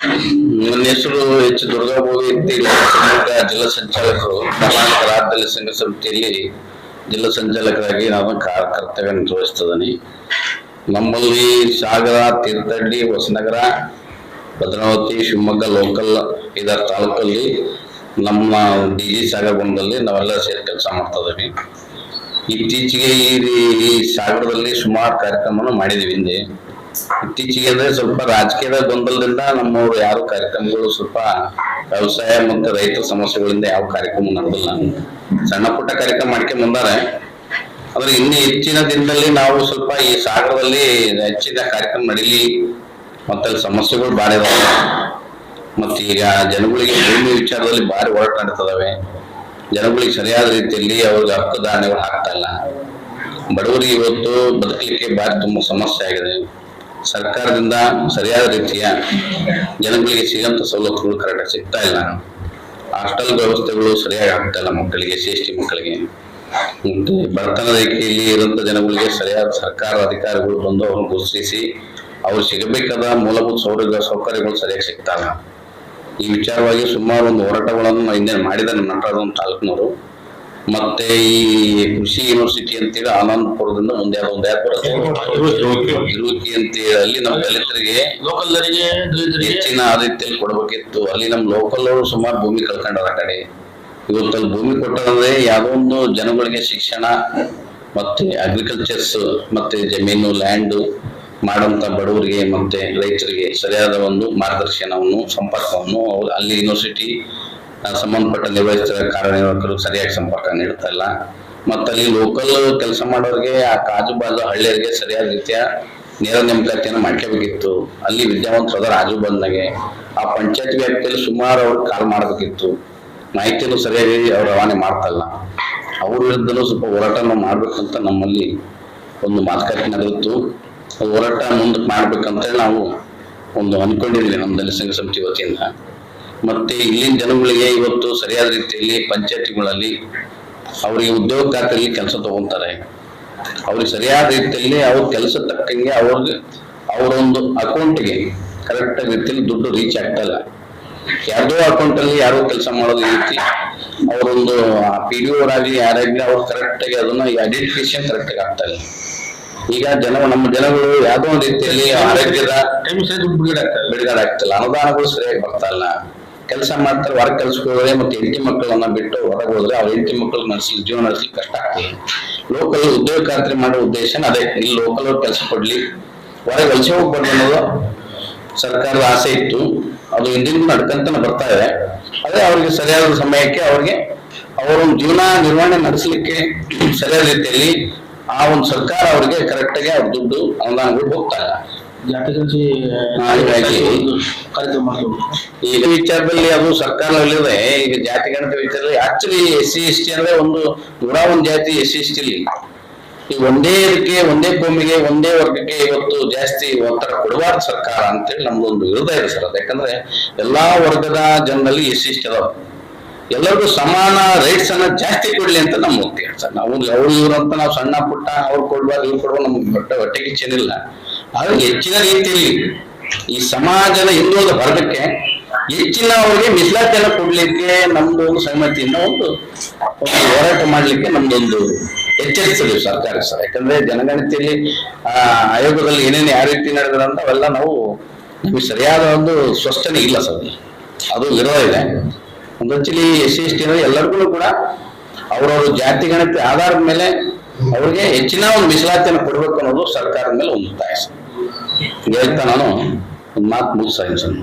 ನನ್ನ ಹೆಸರು ಎಚ್ ದುರ್ಗಾಭೋಗಿ ಶಿವಮೊಗ್ಗ ಜಿಲ್ಲಾ ಸಂಚಾಲಕರು, ಕರ್ನಾಟಕ ರಾಜ್ಯದಲ್ಲಿ ಸಂಘ ಸಮಿತಿಯಲ್ಲಿ ಜಿಲ್ಲಾ ಸಂಚಾಲಕರಾಗಿ ನಾನು ಕರ್ತವ್ಯ ನಿರ್ವಹಿಸ್ತದನಿ. ನಮ್ಮಲ್ಲಿ ಸಾಗರ, ತೀರ್ಥಹಳ್ಳಿ, ಹೊಸನಗರ, ಭದ್ರಾವತಿ, ಶಿವಮೊಗ್ಗ ಲೋಕಲ್ ಇದರ ತಾಲೂಕಲ್ಲಿ ನಮ್ಮ ಡಿ ಜಿ ಸಾಗರ ಬಂದಲ್ಲಿ ನಾವೆಲ್ಲ ಸೇರಿ ಕೆಲಸ ಮಾಡ್ತಾ ಇದ್ದೀವಿ ಇತ್ತೀಚೆಗೆ ಈ ಸಾಗರದಲ್ಲಿ ಸುಮಾರು ಕಾರ್ಯಕ್ರಮವನ್ನು ಮಾಡಿದೀವಿ ಹಿಂದೆ. ಇತ್ತೀಚೆಗೆ ಅಂದ್ರೆ ಸ್ವಲ್ಪ ರಾಜಕೀಯದ ಗೊಂದಲದಿಂದ ನಮ್ಮವರು ಯಾರು ಕಾರ್ಯಕ್ರಮಗಳು ಸ್ವಲ್ಪ ವ್ಯವಸಾಯ ಮತ್ತು ರೈತರ ಸಮಸ್ಯೆಗಳಿಂದ ಯಾವ ಕಾರ್ಯಕ್ರಮ ನಡೆದಿಲ್ಲ. ಸಣ್ಣ ಪುಟ್ಟ ಕಾರ್ಯಕ್ರಮ ಮಾಡ್ಕೊಂಡ್ ಬಂದಾರೆ. ಆದ್ರೆ ಇನ್ನು ಹೆಚ್ಚಿನ ದಿನದಲ್ಲಿ ನಾವು ಸ್ವಲ್ಪ ಈ ಸಾಗರದಲ್ಲಿ ಹೆಚ್ಚಿನ ಕಾರ್ಯಕ್ರಮ ನಡೀಲಿ. ಮತ್ತೆ ಸಮಸ್ಯೆಗಳು ಇದಾವೆ. ಮತ್ತೆ ಈಗ ಜನಗಳಿಗೆ ಭೂಮಿ ವಿಚಾರದಲ್ಲಿ ಭಾರಿ ಹೋರಾಟ ನಡೀತದವೆ. ಜನಗಳಿಗೆ ಸರಿಯಾದ ರೀತಿಯಲ್ಲಿ ಅವ್ರಿಗೆ ಹಕ್ಕು ಧಾನ್ಯಗಳು ಹಾಕ್ತಾ ಇಲ್ಲ. ಬಡವರಿಗೆ ಇವತ್ತು ಬದುಕಲಿಕ್ಕೆ ಭಾರಿ ತುಂಬಾ ಸಮಸ್ಯೆ ಆಗಿದೆ. ಸರ್ಕಾರದಿಂದ ಸರಿಯಾದ ರೀತಿಯ ಜನಗಳಿಗೆ ಸಿಗಂತ ಸವಲತ್ತುಗಳು ಕರೆಕ್ಟಾಗಿ ಸಿಗ್ತಾ ಇಲ್ಲ. ಹಾಸ್ಟೆಲ್ ವ್ಯವಸ್ಥೆಗಳು ಸರಿಯಾಗಿ ಆಗ್ತಾ ಇಲ್ಲ ಮಕ್ಕಳಿಗೆ, ಸಿ ಎಸ್ ಟಿ ಮಕ್ಕಳಿಗೆ. ಮತ್ತೆ ಬಡತನ ರೇಖೆಯಲ್ಲಿ ಇರುವಂತ ಜನಗಳಿಗೆ ಸರಿಯಾದ ಸರ್ಕಾರ ಅಧಿಕಾರಿಗಳು ಬಂದು ಅವ್ರನ್ನ ಗುರುತಿಸಿ, ಅವ್ರು ಸಿಗಬೇಕಾದ ಮೂಲಭೂತ ಸೌಲಭ್ಯ ಸೌಕರ್ಯಗಳು ಸರಿಯಾಗಿ ಸಿಗ್ತಾ ಈ ವಿಚಾರವಾಗಿ ಸುಮಾರು ಒಂದು ಹೋರಾಟಗಳನ್ನು ಹಿಂದೆ ಮಾಡಿದ ನಮ್ಮ ತಾಲೂಕಿನವರು. ಮತ್ತೆ ಈ ಕೃಷಿ ಯೂನಿವರ್ಸಿಟಿ ಅಂತೇಳಿ ಆನಂದಪುರದಿಂದ ಮುಂದೆ ಒಂದೇ ಇರುವಿಕೆ ಅಂತೇಳಿ ಅಲ್ಲಿ ನಮ್ಮ ದಲಿತರಿಗೆ ಹೆಚ್ಚಿನ ರೀತಿಯಲ್ಲಿ ಕೊಡಬೇಕಿತ್ತು. ಅಲ್ಲಿ ನಮ್ಮ ಲೋಕಲ್ ಅವರು ಸುಮಾರು ಭೂಮಿ ಕಳ್ಕೊಂಡಾರ ಕಡೆ. ಇವತ್ತಲ್ಲಿ ಭೂಮಿ ಕೊಟ್ಟರೆ ಯಾವುದೋ ಒಂದು ಜನಗಳಿಗೆ ಶಿಕ್ಷಣ ಮತ್ತೆ ಅಗ್ರಿಕಲ್ಚರ್ಸ್ ಮತ್ತೆ ಜಮೀನು ಲ್ಯಾಂಡ್ ಮಾಡುವಂತ ಬಡವರಿಗೆ ಮತ್ತೆ ರೈತರಿಗೆ ಸರಿಯಾದ ಒಂದು ಮಾರ್ಗದರ್ಶನವನ್ನು ಸಂಪರ್ಕವನ್ನು ಅಲ್ಲಿ ಯೂನಿವರ್ಸಿಟಿ ಸಂಬಂಧಪಟ್ಟ ನಿರ್ವಹಿಸಿದ ಕಾರ್ಯನಿರ್ವಾಹಕರು ಸರಿಯಾಗಿ ಸಂಪರ್ಕ ನೀಡ್ತಾ ಇಲ್ಲ. ಮತ್ತು ಅಲ್ಲಿ ಲೋಕಲ್ ಕೆಲಸ ಮಾಡೋರಿಗೆ ಆ ಕಾಜು ಬಾಜು ಹಳ್ಳಿಯರಿಗೆ ಸರಿಯಾದ ರೀತಿಯ ನೇರ ನೇಮಕಾತಿಯನ್ನು ಮಾಡ್ಕೋಬೇಕಿತ್ತು. ಅಲ್ಲಿ ವಿದ್ಯಾವಂತರು ಅದರ ಆಜು ಬಂದಾಗೆ ಆ ಪಂಚಾಯತ್ ವ್ಯಾಪ್ತಿಯಲ್ಲಿ ಸುಮಾರು ಅವ್ರು ಕಾಲ್ ಮಾಡಬೇಕಿತ್ತು. ಮಾಹಿತಿಯನ್ನು ಸರಿಯಾಗಿ ಅವ್ರು ರವಾನೆ ಮಾಡ್ತಲ್ಲ ಅವ್ರ ವಿರುದ್ಧನೂ ಸ್ವಲ್ಪ ಹೋರಾಟನ ಮಾಡ್ಬೇಕಂತ ನಮ್ಮಲ್ಲಿ ಒಂದು ಮಾತುಕತೆ ನಡೆಯಿತು ಹೋರಾಟ ಮುಂದಕ್ಕೆ ಮಾಡ್ಬೇಕಂತೇಳಿ ನಾವು ಒಂದು ಅನ್ಕೊಂಡಿದ್ವಿ ನಮ್ಮ ದಲಿತ ಸಂಘ ಸಮಿತಿ ವತಿಯಿಂದ. ಮತ್ತೆ ಇಲ್ಲಿನ ಜನಗಳಿಗೆ ಇವತ್ತು ಸರಿಯಾದ ರೀತಿಯಲ್ಲಿ ಪಂಚಾಯತಿಗಳಲ್ಲಿ ಅವರಿಗೆ ಉದ್ಯೋಗ ಖಾತೆಯಲ್ಲಿ ಕೆಲಸ ತಗೊಂತಾರೆ ಅವ್ರಿಗೆ ಸರಿಯಾದ ರೀತಿಯಲ್ಲಿ ಅವ್ರ ಕೆಲಸ ತಕ್ಕಂಗೆ ಅವ್ರಿಗೆ ಅವರೊಂದು ಅಕೌಂಟ್ಗೆ ಕರೆಕ್ಟ್ ರೀತಿಯಲ್ಲಿ ದುಡ್ಡು ರೀಚ್ ಆಗ್ತಾ ಇಲ್ಲ. ಯಾರ್ದೋ ಅಕೌಂಟ್ ಅಲ್ಲಿ ಯಾರೋ ಕೆಲಸ ಮಾಡೋದು ರೀತಿ ಅವರೊಂದು ಪಿ ಡಿ ಅವರಾಗಿ ಯಾರಾಗ್ಲಿ ಅವ್ರು ಕರೆಕ್ಟ್ ಆಗಿ ಅದನ್ನ ಐಡೆಂಟಿಫಿಕೇಶನ್ ಕರೆಕ್ಟ್ ಆಗಿ ಆಗ್ತಾ ಇಲ್ಲ. ಈಗ ಜನ ನಮ್ಮ ಜನಗಳು ಯಾವ್ದೋ ಒಂದು ರೀತಿಯಲ್ಲಿ ಆರೋಗ್ಯದ ಬಿಡುಗಡೆ ಆಗ್ತಿಲ್ಲ ಅನುದಾನಗಳು ಸರಿಯಾಗಿ ಬರ್ತಾ ಇಲ್ಲ. ಕೆಲಸ ಮಾಡ್ತಾರೆ, ಹೊರಗೆ ಕೆಲಸಕ್ಕೆ ಹೋದ್ರೆ ಮತ್ತೆ ಹೆಂಡತಿ ಮಕ್ಕಳನ್ನ ಬಿಟ್ಟು ಹೊರಗೆ ಹೋದ್ರೆ ಅವ್ರ ಹೆಂಡತಿ ಮಕ್ಕಳು ನಡೆಸಿ, ಜೀವನ ನಡೆಸಲಿಕ್ಕೆ ಕಷ್ಟ ಆಗ್ತದೆ. ಲೋಕಲ್ ಉದ್ಯೋಗ ಖಾತ್ರಿ ಮಾಡೋ ಉದ್ದೇಶ ಅದೇ, ಇಲ್ಲಿ ಲೋಕಲ್ ಕೆಲಸ ಕೊಡ್ಲಿ. ಹೊರಗೆ ವಲಸೆ ಹೋಗ್ಬಾರ್ದು ಅನ್ನೋದು ಸರ್ಕಾರದ ಆಸೆ ಇತ್ತು. ಅದು ಹಿಂದಿನ ನಡ್ಕಂತನ ಬರ್ತಾ ಇದೆ. ಅದೇ ಅವ್ರಿಗೆ ಸರಿಯಾದ ಸಮಯಕ್ಕೆ ಅವ್ರಿಗೆ ಅವರ ಜೀವನ ನಿರ್ವಹಣೆ ನಡೆಸಲಿಕ್ಕೆ ಸರಿಯಾದ ರೀತಿಯಲ್ಲಿ ಆ ಒಂದು ಸರ್ಕಾರ ಅವ್ರಿಗೆ ಕರೆಕ್ಟಾಗಿ ಅವ್ರ ದುಡ್ಡು ಅನುದಾನಗಳು ಹೋಗ್ತಾ ಇಲ್ಲ. ಜಾತಿಗಂಜಿ ಹಾಗಾಗಿ ಕಾರ್ಯಕ್ರಮ ಮಾಡ್ಕೊಂಡು ಈಗ ವಿಚಾರದಲ್ಲಿ ಅದು ಸರ್ಕಾರದಲ್ಲಿದೆ ಈಗ ಜಾತಿ ಗಣತಿ ವಿಚಾರದಲ್ಲಿ actually S C S T ಅಂದ್ರೆ ಒಂದು ನೂರ ಒಂದು ಜಾತಿ ಎಸ್ ಸಿ ಎಸ್ ಟಿ ಈ ಒಂದೇ ಇದಕ್ಕೆ ಒಂದೇ ಭೂಮಿಗೆ ಒಂದೇ ವರ್ಗಕ್ಕೆ ಇವತ್ತು ಜಾಸ್ತಿ ಒತ್ತಡ ಕೊಡಬಾರ್ದು ಸರ್ಕಾರ ಅಂತೇಳಿ ನಮ್ದೊಂದು ವಿರೋಧ ಇದೆ ಸರ್. ಅದು ಯಾಕಂದ್ರೆ ಎಲ್ಲಾ ವರ್ಗದ ಜನರಲ್ಲಿ ಎಸ್ ಸಿ ಎಸ್ ಟಿ ಅದಾವ. ಎಲ್ಲರಿಗೂ ಸಮಾನ ರೈಟ್ಸ್ ಅನ್ನ ಜಾಸ್ತಿ ಕೊಡ್ಲಿ ಅಂತ ನಮ್ಗೆ ಸರ್. ನಾವು ಅವ್ರು ಇವ್ರು ಅಂತ ನಾವು ಸಣ್ಣ ಪುಟ್ಟ ಅವ್ರು ಕೊಡ್ಬಾರ್ದು ಇವ್ರು ಕೊಡ್ಬಾರ್ದು ನಮ್ಗೆ ಹೊಟ್ಟೆ ಹೊಟ್ಟೆಗೆ ಚೆನ್ನಿಲ್ಲ ಆದ್ರೆ ಹೆಚ್ಚಿನ ರೀತಿಯಲ್ಲಿ ಈ ಸಮಾಜದ ಹಿಂದುಳಿದ ವರ್ಗಕ್ಕೆ ಹೆಚ್ಚಿನ ಅವರಿಗೆ ಮೀಸಲಾತಿಯನ್ನು ಕೊಡ್ಲಿಕ್ಕೆ ನಮ್ದು ಒಂದು ಸಮ್ಮತಿಯಿಂದ ಒಂದು ಹೋರಾಟ ಮಾಡ್ಲಿಕ್ಕೆ ನಮ್ದೊಂದು ಎಚ್ಚರಿಸ್ತದೆ ಸರ್ಕಾರ ಸರ್. ಯಾಕಂದ್ರೆ ಜನಗಣತಿಯಲ್ಲಿ, ಆ, ಆಯೋಗದಲ್ಲಿ ಏನೇನು ಯಾವ ರೀತಿ ನಡೆದ್ರೆ ಅಂತ ಅವೆಲ್ಲ ನಾವು ನಮಗೆ ಸರಿಯಾದ ಒಂದು ಸ್ವಷ್ಟನೆ ಇಲ್ಲ ಸರ್. ಅದು. ಇರೋ ಇದೆ. ಒಂದು ಎಸ್ ಸಿ, ಎಸ್ ಟಿ ಎಲ್ಲರಿಗೂ ಕೂಡ ಅವರವರ ಜಾತಿ ಗಣತಿ ಆಧಾರದ ಮೇಲೆ ಅವ್ರಿಗೆ ಹೆಚ್ಚಿನ ಒಂದು ಮೀಸಲಾತಿಯನ್ನು ಕೊಡ್ಬೇಕು ಅನ್ನೋದು ಸರ್ಕಾರದ ಮೇಲೆ ಒಂದು ಒತ್ತಾಯ ಸರ್. ಹೇಳ್ತಾ ನಾನು ಒಂದು ಮಾತು ಮುಗಿಸ್ತಾ ಇದ್ದೀನಿ ಸರ್